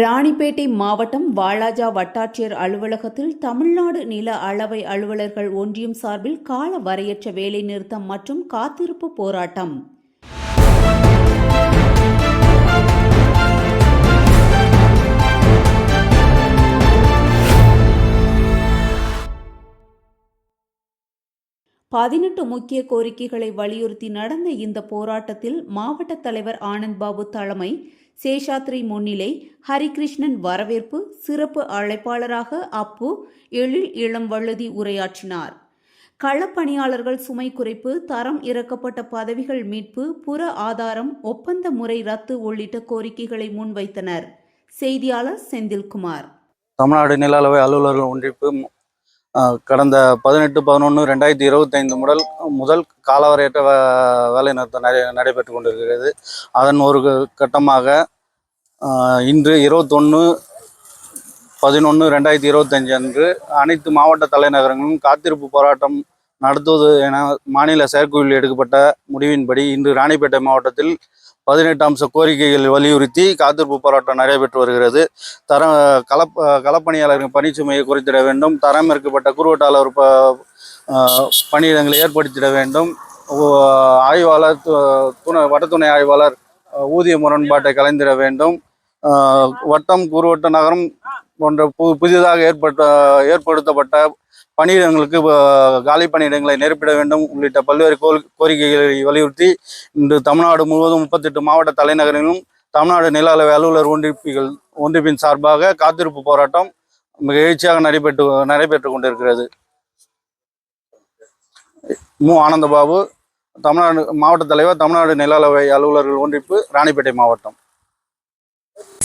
ராணிப்பேட்டை மாவட்டம் வாலாஜா வட்டாட்சியர் அலுவலகத்தில் தமிழ்நாடு நில அளவை அலுவலர்கள் ஒன்றியம் சார்பில் கால வரையற்ற வேலைநிறுத்தம் மற்றும் காத்திருப்பு போராட்டம். பதினெட்டு முக்கிய கோரிக்கைகளை வலியுறுத்தி நடந்த இந்த போராட்டத்தில் மாவட்ட தலைவர் ஆனந்த் பாபு தலைமை சேஷாத்ரி முன்னிலை ஹரிகிருஷ்ணன் வரவேற்பு சிறப்பு அழைப்பாளராக அப்பு எழில் இளம் வழுதி உரையாற்றினார். களப்பணியாளர்கள் சுமை குறைப்பு தரம் இறக்கப்பட்ட பதவிகள் மீட்பு புற ஆதாரம் ஒப்பந்த முறை ரத்து உள்ளிட்ட கோரிக்கைகளை முன்வைத்தனர். செய்தியாளர் செந்தில்குமார். தமிழ்நாடு நில அளவை அலுவலர்கள் ஒன்றிப்பு கடந்த பதினெட்டு பதினொன்று ரெண்டாயிரத்தி இருபத்தைந்து முதல் முதல் காலவரையற்ற வே- வேலை நிறுத்தம் நடை நடைபெற்று கொண்டிருக்கிறது. அதன் ஒரு கட்டமாக இன்று இருபத்தொன்று பதினொன்று ரெண்டாயிரத்தி இருபத்தஞ்சு அன்று அனைத்து மாவட்ட தலைநகரங்களும் காத்திருப்பு போராட்டம் நடத்துவது என மாநில செயற்குழுவில் எடுக்கப்பட்ட முடிவின்படி இன்று ராணிப்பேட்டை மாவட்டத்தில் பதினெட்டு அம்ச கோரிக்கைகள் வலியுறுத்தி காத்திருப்பு போராட்டம் நடைபெற்று வருகிறது. தர களப் களப்பணியாளர்கள் பணிச்சுமையை குறைத்திட வேண்டும். தரம் இருக்கப்பட்ட குறுவட்டாளர் ப பணியிடங்களை ஏற்படுத்திட வேண்டும். ஆய்வாளர் து- துணை வடத்துணை ஆய்வாளர் ஊதிய முரண்பாட்டை கலைந்திட வேண்டும். வட்டம் குறுவட்ட நகரம் போன்ற பு புதிதாக ஏற்பட்ட ஏற்படுத்தப்பட்ட பணியிடங்களுக்கு காலி பணியிடங்களை நிரப்பிட வேண்டும். உள்ளிட்ட பல்வேறு கோல் கோரிக்கைகளை வலியுறுத்தி இன்று தமிழ்நாடு முழுவதும் முப்பத்தெட்டு மாவட்ட தலைநகரிலும் தமிழ்நாடு நில அளவை அலுவலர் ஒன்றிப்புகள் ஒன்றிப்பின் சார்பாக காத்திருப்பு போராட்டம் மிக எழுச்சியாக நடைபெற்று நடைபெற்று கொண்டிருக்கிறது. மு. ஆனந்தபாபு தமிழ்நாடு மாவட்ட தலைவர் தமிழ்நாடு நில அளவை அலுவலர்கள் ஒன்றிப்பு ராணிப்பேட்டை மாவட்டம்.